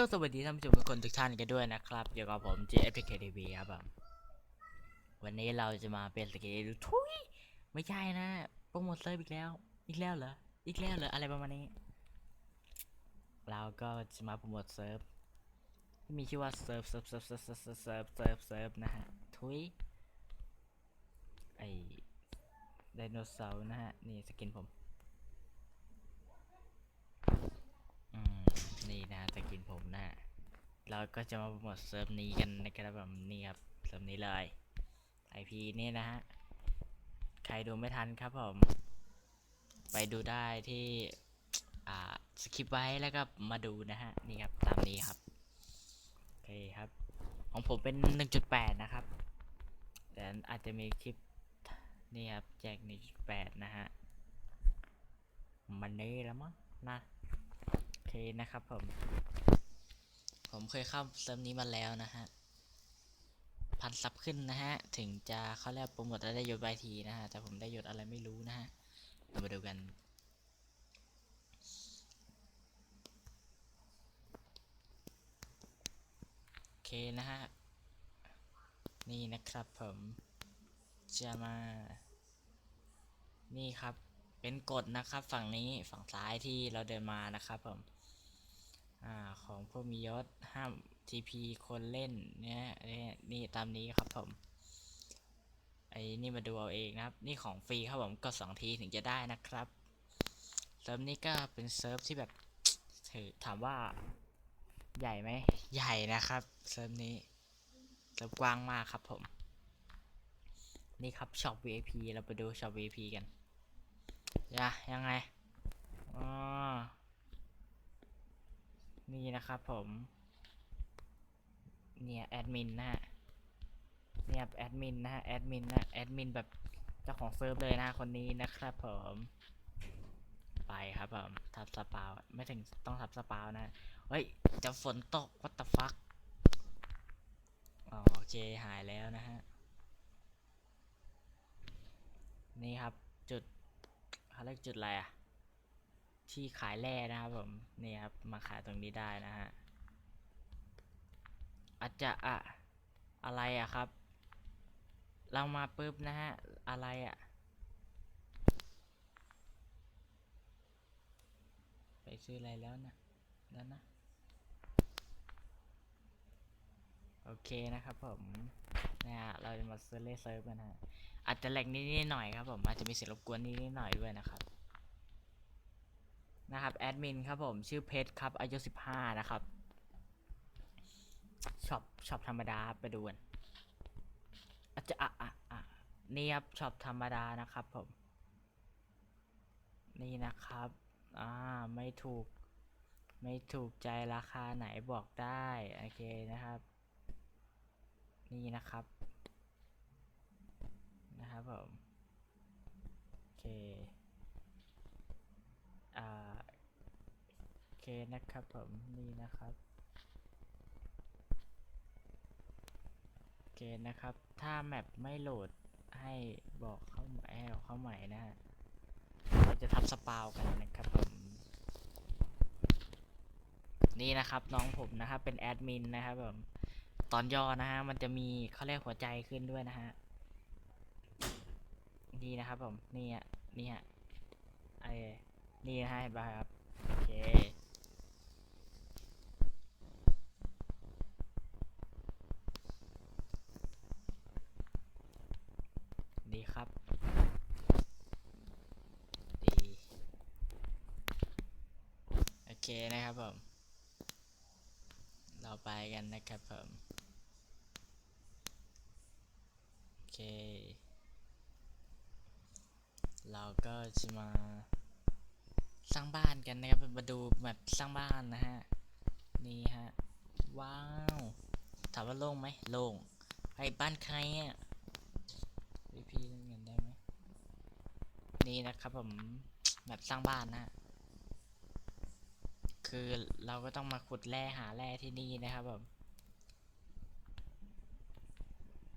ยสวัสดีท่านผู้ชมทุกคนทุกท่านกันด้วยนะครับอยู่กับผม j f k t v ครับผมวันนี้เราจะมาเป็นสเกลทุยไม่ใช่นะโปรโมทเซิร์ฟอีกแล้ว อีกแล้วเหรอ อีกแล้วเหรอ อะไรประมาณนี้ เราก็จะมาโปรโมทเซิร์ฟที่มีชื่อว่าเซิร์ฟเซิร์ฟเซิร์ฟเซิร์ฟเซิร์ฟเซิร์ฟเซิร์ฟเซิร์ฟนะฮะ ทุยไอไดโนเสาร์นะฮะ นี่สกินผม อืม นี่นะสกินผมนะเราก็จะมาโปรโมทเซิร์ฟนี้กันนะครับผมนี่ครับเซิร์ฟนี้เลย IP นี่นะฮะใครดูไม่ทันครับผม ไปดูได้ที่อ่าสคริปไว้แล้วก็มาดูนะฮะนี่ครับตามนี้ครับโอเคครับ ของผมเป็น 1.8 นะครับ แต่อาจจะมีคลิปนี่ครับแจก1.8 นะฮะมันนี่แล้วมั้งนะ เคนะครับผม ผมเคยเข้าเซิร์ฟนี้มาแล้วนะฮะ พันซับขึ้นนะฮะ ถึงจะเขาเรียกโปรโมทและได้ยศใบทีนะฮะ แต่ผมได้ยศอะไรไม่รู้นะฮะ เรามาดูกันโอเคนะฮะ นี่นะครับผมจะมา นี่ครับเป็นกฎนะครับฝั่งนี้ฝั่งซ้ายที่เราเดินมานะครับผม อ่าของผู้มียศห้าม TP คนเล่นเนี่ยนี่ตามนี้ครับผมไอ้นี่มาดูเอาเองนะครับ นี่ของฟรีครับผมกดสองทีถึงจะได้นะครับเซิร์ฟนี้ก็เป็นเซิร์ฟที่แบบถือถามว่าใหญ่ไหมใหญ่นะครับเซิร์ฟนี้เซิร์ฟกว้างมากครับผม นี่ครับช็อป VIP เราไปดูช็อป VIP กัน ยะยังไงอ๋อ นี่นะครับผม เนี่ยแอดมินนะฮะ เนี่ยแอดมินนะฮะแอดมินนะแอดมินแบบเจ้าของเซิร์ฟเลยนะคนนี้นะครับผม ไปครับผมทับสปาวไม่ถึงต้องทับสปาวนะ เฮ้ย จะฝนตก what the fuck อ๋อโอเคหายแล้วนะฮะ นี่ครับจุดเขาเรียกจุดอะไรอะ ที่ขายแร่นะครับผมนี่ครับมาขายตรงนี้ได้นะฮะอาจจะอะอะไรอะครับ เรามาปุ๊บนะฮะอะไรอะไปซื้ออะไรแล้วนะนั่นนะโอเคนะครับผมนะฮะเราจะมาซื้อเลเซิร์กันฮะอาจจะแหลกนิดๆหน่อยครับผมอาจจะมีเสียงรบกวนนิดๆหน่อยด้วยนะครับ นะครับแอดมินครับผมชื่อเพชรครับอายุ15นะครับช็อปช็อปธรรมดาไปดูกันอาจจะอะอะอะนี่ครับช็อปธรรมดานะครับผม นี่นะครับอ่าไม่ถูก ไม่ถูกใจราคาไหนบอกได้โอเคนะครับ นี่นะครับ นะครับผมโอเค อ่า โอ เคนะครับผมนี่นะครับโอเคนะครับ ถ้าแมปไม่โหลดให้บอกเข้าใหม่เราเข้าใหม่นะฮะเราจะทำสปาวกันนะครับผมนี่นะครับน้องผมนะครับเป็นแอดมินนะครับผมตอนย่อนะฮะมันจะมีเขาเรียกหัวใจขึ้นด้วยนะฮะนี่นะครับผมนี่อะนี่ฮะไอ้นี่นะฮะเห็นป่ะครับโอเค ดีครับ ดี โอเคนะครับผม เราไปกันนะครับผม โอเค เราก็จะมาสร้างบ้านกันนะครับ มาดูแบบสร้างบ้านนะฮะ นี่ฮะ ว้าว ถามว่าโล่งไหมโล่งไอ้บ้านใครอะพี่พี่เล่นกันได้ไหม นี่นะครับผมแบบสร้างบ้านนะฮะคือเราก็ต้องมาขุดแร่หาแร่ที่นี่นะครับผม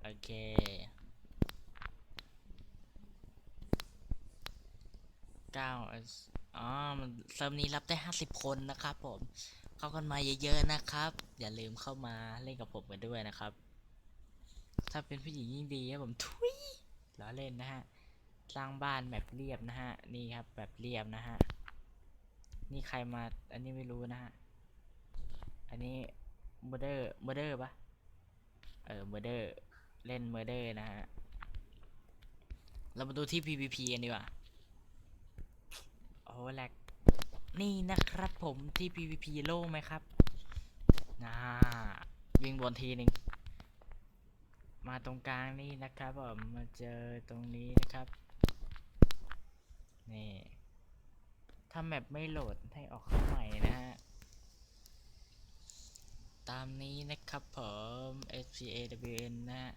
โอเค เก้าอ๋อมันเซิร์ฟนี้รับได้ห้าสิบคนนะครับผม เข้ากันมาเยอะๆนะครับ อย่าลืมเข้ามาเล่นกับผมกันด้วยนะครับ ถ้าเป็นผู้หญิงยิ่งดีครับผมทุยล้อเล่นนะฮะ สร้างบ้านแบบเรียบนะฮะ นี่ครับแบบเรียบนะฮะ นี่ใครมา อันนี้ไม่รู้นะฮะ อันนี้มอร์เดอร์มอร์เดอร์ปะเออมอร์เดอร์เล่นมอร์เดอร์นะฮะ เรามาดูที่ PVP กันดีกว่า โอ้แหลกนี่นะครับผมที่ PVP โล่งไหมครับน่าวิ่งบนทีหนึ่งมาตรงกลางนี่นะครับผมมาเจอตรงนี้นะครับ นี่ ถ้าแมปไม่โหลดให้ออกเข้าใหม่นะฮะ ตามนี้นะครับผม SPAWN นะฮะ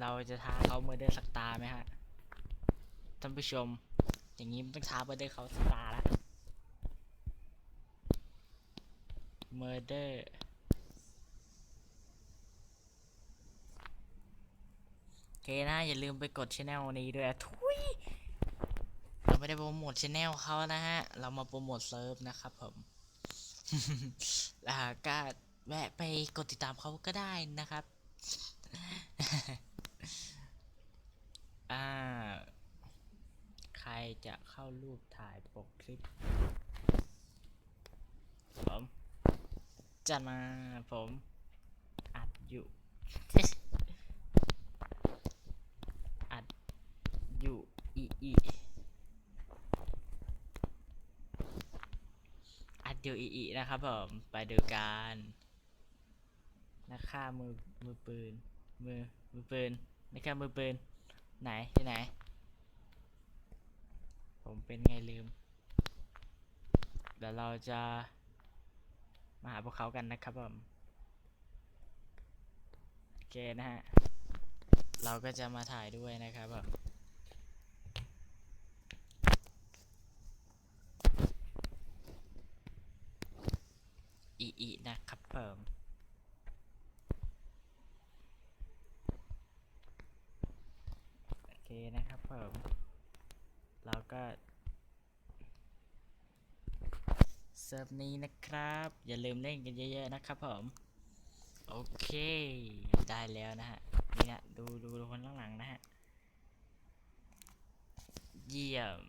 เราจะท้าเขาเมอร์เดอร์สักตาไหมฮะ ท่านผู้ชม อย่างนี้มันต้องท้าเมอร์เดอร์เขาสักตาละเมอร์เดอร์ โอเค นะ อย่าลืมไปกดช anel นี้ด้วยทุยเราไม่ได้โปรโมทช anel เขานะฮะ เรามาโปรโมทเซิร์ฟนะครับผมแล้วก็แวะไปกดติดตามเขาก็ได้นะครับ อ่า ใครจะเข้ารูปถ่ายปกคลิปผมจัดมาผม อัดอยู่ อัดอยู่อีอี ดูอีอีนะครับผมไปดูกันนักฆ่ามือมือปืนมือมือปืนนักฆ่ามือปืนไหนที่ไหน ผมเป็นไงลืมเดี๋ยวเราจะมาหาพวกเขากันนะครับผมโอเคนะฮะเราก็จะมาถ่ายด้วยนะครับผมอีอี นะครับผมโอเคนะครับผมเราก็เซิร์ฟนี้นะครับ อย่าลืมเล่นกันเยอะๆนะครับผมโอเค ได้แล้วนะฮะนี่นะดูดูดูคนข้างหลังนะฮะ เยี่ยม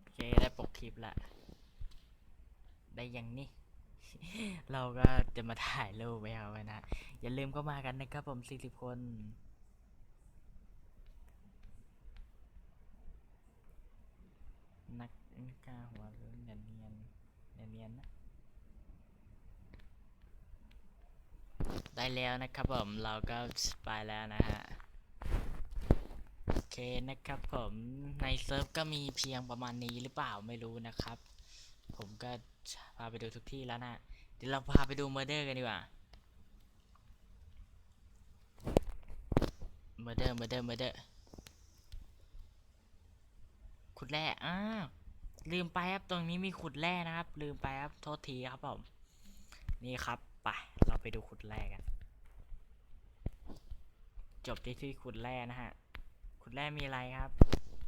โอเค ได้ปกค ลิปละ ได้ยังนี่ เราก็จะมาถ่ายรูปไว้เอาไว้นะ อย่าลืมก็มากันนะครับผม40คน นักกาหัวเรื่อนเนียนเนียนเนียนนะ ได้แล้วนะครับผม เราก็ไปแล้วนะฮะ นะครับผมในเซิร์ฟก็มีเพียงประมาณนี้หรือเปล่าไม่รู้นะครับ ผมก็พาไปดูทุกที่แล้วนะเดี๋ยวเราพาไปดูเมอร์เดอร์กันดีกว่าเมอร์เดอร์เมอร์เดอร์เมอร์เดอร์ขุดแร่อ้าลืมไปครับตรงนี้มีขุดแร่นะครับ ลืมไปครับโทษทีครับผมนี่ครับไปเราไปดูขุดแร่กัน จบที่ที่ขุดแร่นะฮะ ขุดแร่มีอะไรครับ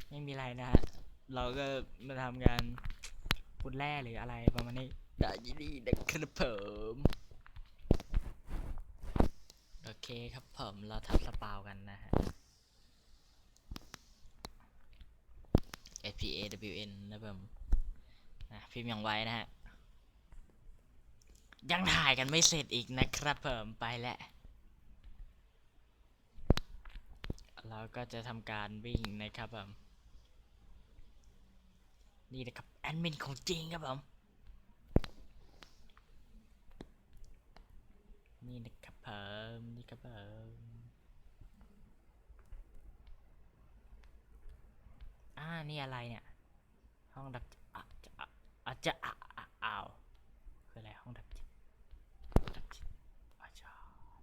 ไม่มีอะไรนะฮะเราก็มาทำการขุดแร่หรืออะไรประมาณนี้ได้ยินดีนะครับผมโอเคครับผมเราทำสปาวกันนะฮะ S P A W N นะผมนะพิมพ์อย่างไว้นะฮะ ยังถ่ายกันไม่เสร็จอีกนะครับผมไปแล้ว เราก็จะทำการวิ่งนะครับผม นี่นะครับแอดมินของจริงครับผม นี่นะครับผมนี่ครับผมอ่า นี่อะไรเนี่ย ห้องดับอะจะอะอะจะอะอ้าวคืออะไรห้องดับจิตดับจิตอะจ้า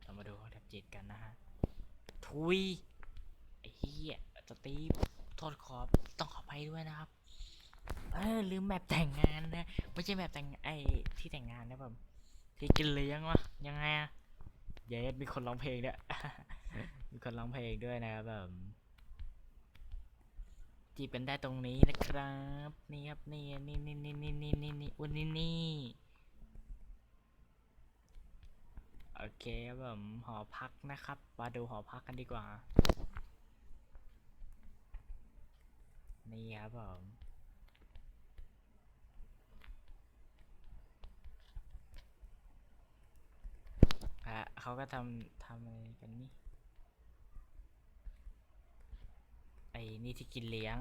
เรามาดูห้องดับจิตกันนะฮะ ทุย สตีฟโทษขอต้องขอไปด้วยนะครับเออลืมแมปแต่งงานนะไม่ใช่แมปแต่งไอที่แต่งงานนะผมที่กินเลี้ยงวะยังไงอะเยสมีคนร้องเพลงด้วยมีคนร้องเพลงด้วยนะครับผมจีบกันได้ตรงนี้นะครับ นี่ครับนี่นี่นี่นี่นี่นี่นี่นี่วันนี้นี่โอเคครับผมหอพักนะครับ มาดูหอพักกันดีกว่า นี่ครับผมอะเขาก็ทำทำอะไรกันนี่ ไอ้นี่ที่กินเลี้ยง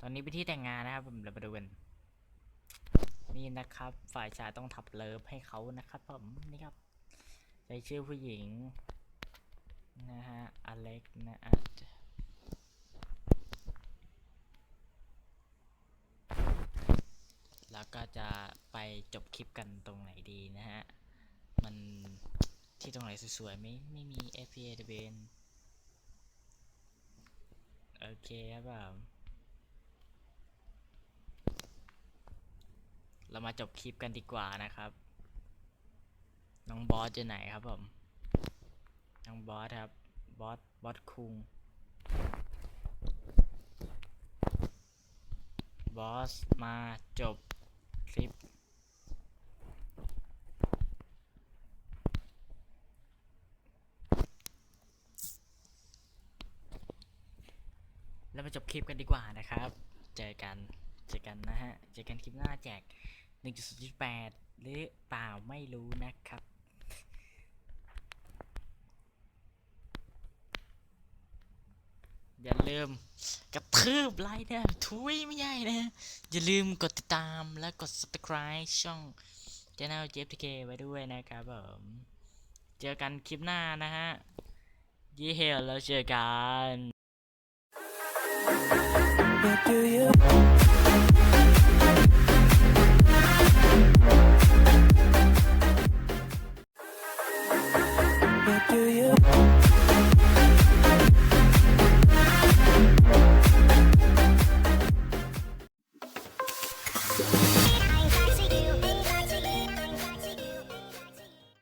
ตอนนี้ไปที่แต่งงานนะครับผมเรามาดูกันนี่นะครับ ฝ่ายชายต้องทับเลิฟให้เขานะครับผมนี่ครับใช้ชื่อผู้หญิงนะฮะอเล็กนะอะแล้ว ก็จะไปจบคลิปกันตรงไหนดีนะฮะ มันที่ตรงไหนสวยๆไม่ไม่มี FPA ทะเบนโอเคครับผมเรามาจบคลิปกันดีกว่านะครับ น้องบอสจะไหนครับผม น้องบอสครับ บอส บอสคุง บอสมาจบ คลิปแล้วมาจบคลิปกันดีกว่านะครับ เจอกัน เจอกันนะฮะ เจอกันคลิปหน้าแจก 1.08 หรือเปล่าไม่รู้นะครับ อย่าลืมกระทืบไลค์นะทุยไม่ใหญ่นะ อย่าลืมกดติดตามและกด subscribe ช่อง channel JFTK ไว้ด้วยนะครับผมเจอกันคลิปหน้านะฮะยี่เฮลแล้วเจอกัน